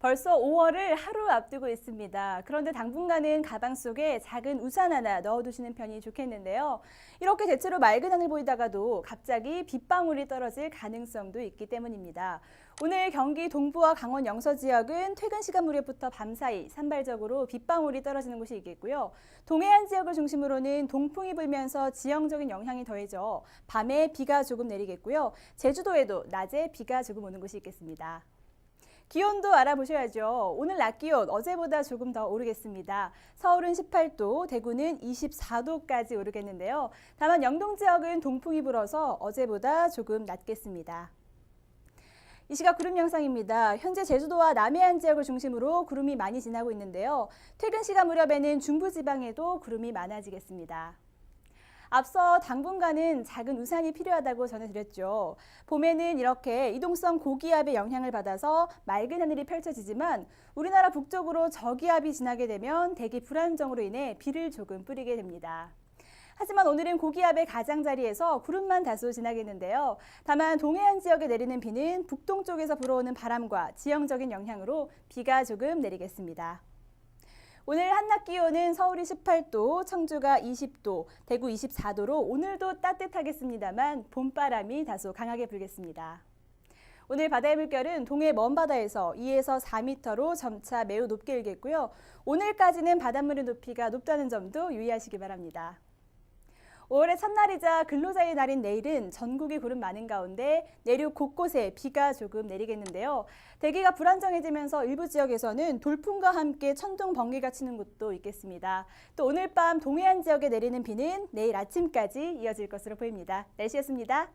벌써 5월을 하루 앞두고 있습니다. 그런데 당분간은 가방 속에 작은 우산 하나 넣어두시는 편이 좋겠는데요. 이렇게 대체로 맑은 하늘 보이다가도 갑자기 빗방울이 떨어질 가능성도 있기 때문입니다. 오늘 경기 동부와 강원 영서 지역은 퇴근 시간 무렵부터 밤사이 산발적으로 빗방울이 떨어지는 곳이 있겠고요. 동해안 지역을 중심으로는 동풍이 불면서 지형적인 영향이 더해져 밤에 비가 조금 내리겠고요. 제주도에도 낮에 비가 조금 오는 곳이 있겠습니다. 기온도 알아보셔야죠. 오늘 낮 기온 어제보다 조금 더 오르겠습니다. 서울은 18도, 대구는 24도까지 오르겠는데요. 다만 영동 지역은 동풍이 불어서 어제보다 조금 낮겠습니다. 이 시각 구름 영상입니다. 현재 제주도와 남해안 지역을 중심으로 구름이 많이 지나고 있는데요. 퇴근 시간 무렵에는 중부지방에도 구름이 많아지겠습니다. 앞서 당분간은 작은 우산이 필요하다고 전해드렸죠. 봄에는 이렇게 이동성 고기압의 영향을 받아서 맑은 하늘이 펼쳐지지만 우리나라 북쪽으로 저기압이 지나게 되면 대기 불안정으로 인해 비를 조금 뿌리게 됩니다. 하지만 오늘은 고기압의 가장자리에서 구름만 다소 지나겠는데요. 다만 동해안 지역에 내리는 비는 북동쪽에서 불어오는 바람과 지형적인 영향으로 비가 조금 내리겠습니다. 오늘 한낮 기온은 서울이 18도, 청주가 20도, 대구 24도로 오늘도 따뜻하겠습니다만 봄바람이 다소 강하게 불겠습니다. 오늘 바다의 물결은 동해 먼바다에서 2에서 4m로 점차 매우 높게 일겠고요. 오늘까지는 바닷물의 높이가 높다는 점도 유의하시기 바랍니다. 5월의 첫날이자 근로자의 날인 내일은 전국이 구름 많은 가운데 내륙 곳곳에 비가 조금 내리겠는데요. 대기가 불안정해지면서 일부 지역에서는 돌풍과 함께 천둥 번개가 치는 곳도 있겠습니다. 또 오늘 밤 동해안 지역에 내리는 비는 내일 아침까지 이어질 것으로 보입니다. 날씨였습니다.